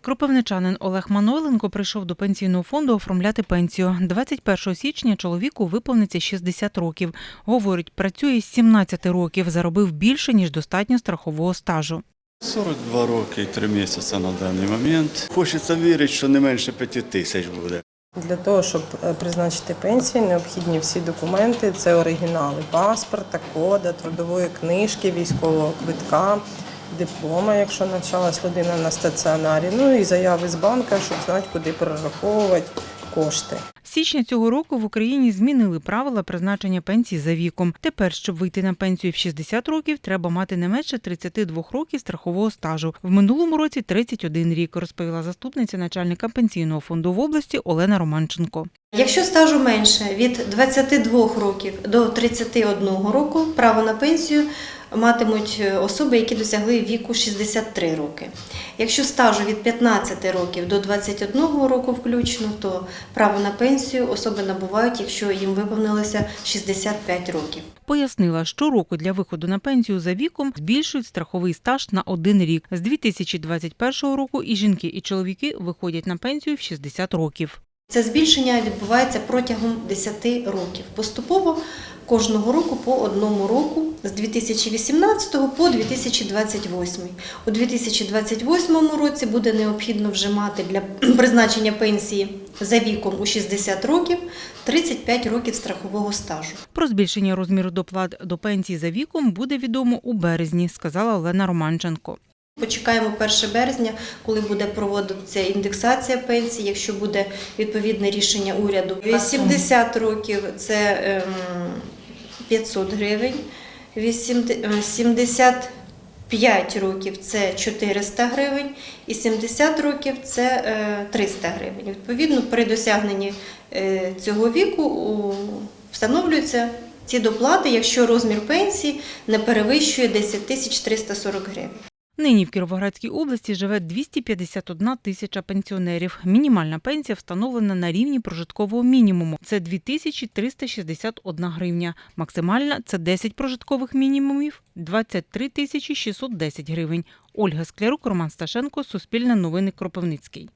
Кропивничанин Олег Манойленко прийшов до пенсійного фонду оформляти пенсію. 21 січня чоловіку виповниться 60 років. Говорить, працює з 17 років, заробив більше, ніж достатньо страхового стажу. 42 роки і 3 місяці на даний момент. Хочеться вірити, що не менше 5 тисяч буде. Для того, щоб е, призначити пенсію, необхідні всі документи. Це оригінали паспорта, кода, трудової книжки, військового квитка, диплома, якщо навчалась людина на стаціонарі, ну і заяви з банка, щоб знати, куди перераховувати кошти. З січня цього року в Україні змінили правила призначення пенсії за віком. Тепер, щоб вийти на пенсію в 60 років, треба мати не менше 32 років страхового стажу. В минулому році 31 рік, розповіла заступниця начальника пенсійного фонду в області Олена Романченко. Якщо стажу менше від 22 років до 31 року, право на пенсію матимуть особи, які досягли віку 63 роки. Якщо стажу від 15 років до 21 року включно, то право на пенсію особи набувають, якщо їм виповнилося 65 років. Пояснила, що року для виходу на пенсію за віком збільшують страховий стаж на один рік. З 2021 року і жінки, і чоловіки виходять на пенсію в 60 років. Це збільшення відбувається протягом 10 років. Поступово кожного року по одному року з 2018 по 2028. У 2028 році буде необхідно вже мати для призначення пенсії за віком у 60 років 35 років страхового стажу. Про збільшення розміру доплат до пенсії за віком буде відомо у березні, сказала Олена Романченко. Почекаємо 1 березня, коли буде проводитися індексація пенсії, якщо буде відповідне рішення уряду. 80 років це ем, 500 гривень, 75 років це 400 гривень і 70 років це е, 300 гривень. Відповідно, при досягненні е, цього віку встановлюються ці доплати, якщо розмір пенсії не перевищує 10 340 гривень. Нині в Кіровоградській області живе 251 тисяча пенсіонерів. Мінімальна пенсія встановлена на рівні прожиткового мінімуму. Це 2361 гривня. Максимальна це 10 прожиткових мінімумів 23 тисячі 610 гривень. Ольга Склярук, Роман Сташенко, Суспільне новини Кропивницький.